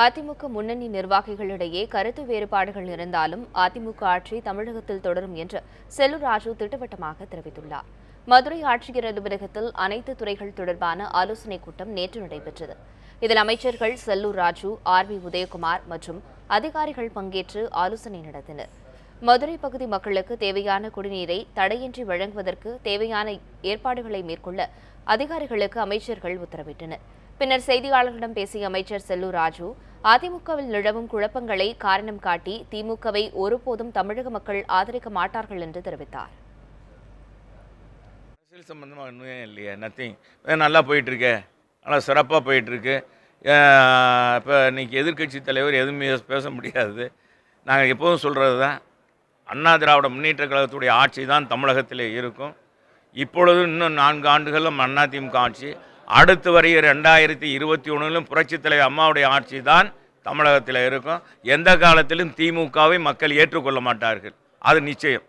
அதிமுக முன்னணி நிர்வாகிகளிடையே கருத்து வேறுபாடுகள் இருந்தாலும் அதிமுக ஆட்சி தமிழகத்தில் தொடரும் என்று செல்லூர் ராஜு திட்டவட்டமாக தெரிவித்துள்ளார். மதுரை ஆட்சியர் அலுவலகத்தில் அனைத்து துறைகள் தொடர்பான ஆலோசனைக் கூட்டம் நேற்று நடைபெற்றது. இதில் அமைச்சர்கள் செல்லூர் ராஜு ஆர் பி உதயகுமார் மற்றும் அதிகாரிகள் பங்கேற்று ஆலோசனை நடத்தினர். மதுரை பகுதி மக்களுக்கு தேவையான குடிநீரை தடையின்றி வழங்குவதற்கு தேவையான ஏற்பாடுகளை மேற்கொள்ள அதிகாரிகளுக்கு அமைச்சர்கள் உத்தரவிட்டனர். பின்னர் செய்தியாளர்களிடம் பேசிய அமைச்சர் செல்லூர் ராஜு அதிமுகவில் நிலவும் குழப்பங்களை காரணம் காட்டி திமுகவை ஒருபோதும் தமிழக மக்கள் ஆதரிக்க மாட்டார்கள் என்று தெரிவித்தார். அரசியல் சம்மந்தமாக ஒன்றுமே இல்லையே? நத்திங் நல்லா போயிட்டுருக்கு. நல்லா சிறப்பாக போயிட்டுருக்கு. இப்போ இன்றைக்கி எதிர்க்கட்சி தலைவர் எதுவுமே பேச முடியாது. நாங்கள் எப்போதும் சொல்கிறது தான் அண்ணா திராவிட முன்னேற்ற கழகத்துடைய ஆட்சி தான் தமிழகத்தில் இருக்கும். இப்பொழுது இன்னும் நான்கு ஆண்டுகளும் அதிமுக ஆட்சி. அடுத்து வருகிற ரெண்டாயிரத்தி இருபத்தி ஒன்றிலும் புரட்சித்தலைவர் அம்மாவுடைய ஆட்சி தான் தமிழகத்தில் இருக்கும். எந்த காலத்திலும் திமுகவை மக்கள் ஏற்றுக்கொள்ள மாட்டார்கள். அது நிச்சயம்.